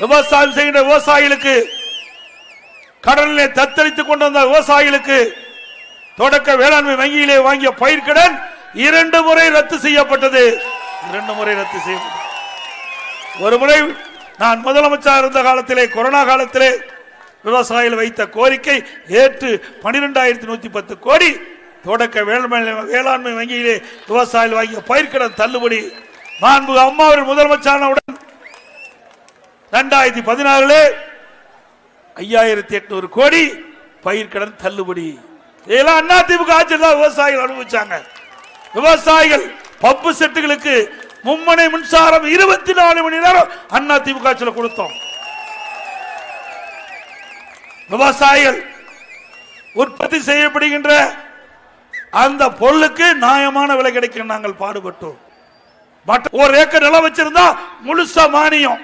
விவசாயம் செய்கின்ற விவசாயிகளுக்கு கடலிலே தத்தளித்துக் கொண்டு வந்த விவசாயிகளுக்கு தொடக்க வேளாண்மை வங்கியிலே வாங்கிய பயிர்கடன் இரண்டு முறை ரத்து செய்யப்பட்டது. இரண்டு முறை ரத்து செய்யப்பட்டது. ஒரு முறை நான் முதலமைச்சர் இருந்த காலத்திலே கொரோனா காலத்திலே விவசாயிகள் வைத்த கோரிக்கை ஏற்று பனிரெண்டாயிரத்தி நூத்தி பத்து கோடி தொடக்க வேளாண்மை வேளாண்மை வங்கியிலே விவசாயிகள் வாங்கிய பயிர்க்கடன் தள்ளுபடி. மாண்பு அம்மா அவர்கள் முதலமைச்சரானவுடன் ரெண்டாயிரத்தி பதினாறுல ஐயாயிரத்தி எட்நூறு கோடி பயிர்க்கடன் தள்ளுபடி. இதெல்லாம் அண்ணா திமுக ஆட்சியில் தான் விவசாயிகள் அனுபவிச்சாங்க. விவசாயிகள் பம்பு செட்டுகளுக்கு மும்மனை மின்சாரம் இருபத்தி நாலு மணி நேரம் அண்ணா திமுக ஆட்சியில் கொடுத்தோம். விவசாயிகள் உற்பத்தி செய்யப்படுகின்ற அந்த பொருளுக்கு நியாயமான விலை கிடைக்க நாங்கள் பாடுபட்டோம். மற்ற ஒரு ஏக்கர் நிலம் வச்சிருந்தா முழுசா மானியம்.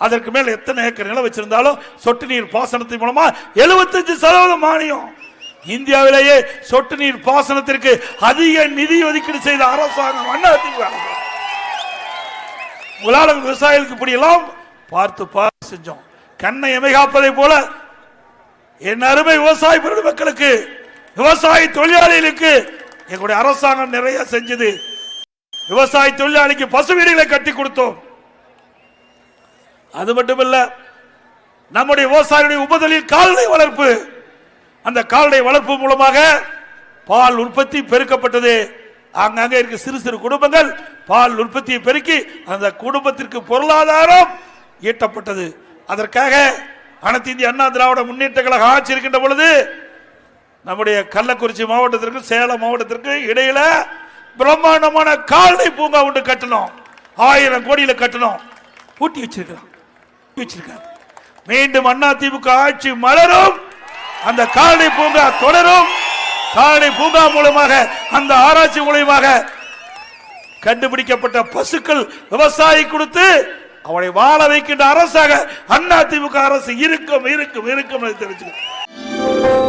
அதற்கு மேல் எத்தனை ஏக்கர் நிலம் வச்சிருந்தாலும் சொட்டு நீர் பாசனத்தின் மூலமா 75% சதவீதம் மானியம். இந்தியாவிலேயே சொட்டு நீர் பாசனத்திற்கு அதிக நிதி ஒதுக்கீடு செய்த அரசாங்கம் அண்ணா உங்களால விவசாயிகளுக்கு இப்படி எல்லாம் பார்த்து பார்த்து செஞ்சோம். கண்ணை எமைகாப்பதை போல என் அருமை விவசாய மக்களுக்கு விவசாய தொழிலாளிகளுக்கு எங்களுடைய அரசாங்கம் நிறைய செஞ்சது. விவசாய தொழிலாளிக்கு பசு வீடுகளை கட்டி கொடுத்தோம். அது மட்டுமல்ல நம்முடைய விவசாயிகளுடைய உபதலில் கால்நடை வளர்ப்பு. அந்த கால்நடை வளர்ப்பு மூலமாக பால் உற்பத்தி பெருக்கப்பட்டது. அங்கங்க இருக்க சிறு சிறு குடும்பங்கள் பால் உற்பத்தியை பெருக்கி அந்த குடும்பத்திற்கு பொருளாதாரம் ஈட்டப்பட்டது. அதற்காக அனைத்து இந்திய அண்ணா திராவிட முன்னேற்ற கழக ஆட்சி இருக்கின்ற பொழுது நம்முடைய கள்ளக்குறிச்சி மாவட்டத்திற்கு சேலம் மாவட்டத்திற்கு இடையில பிரம்மாண்டமான கால்நடை பூங்கா ஒன்று கட்டணும். ஆயிரம் கோடியில கட்டணும். பூட்டி வச்சிருக்கலாம் வச்சிருக்காங்க. மீண்டும் அண்ணா திமுக ஆட்சி மலரும். அந்த காலனி பூங்கா தொடரும். காலனி பூங்கா மூலமாக அந்த ஆராய்ச்சி மூலமாக கண்டுபிடிக்கப்பட்ட பசுக்கள் விவசாயி கொடுத்து அவனை வாழ வைக்கின்ற அரசாக அண்ணா திமுக அரசு இருக்கும் இருக்கும் இருக்கும் தெரிவிச்சுக்கிறேன்.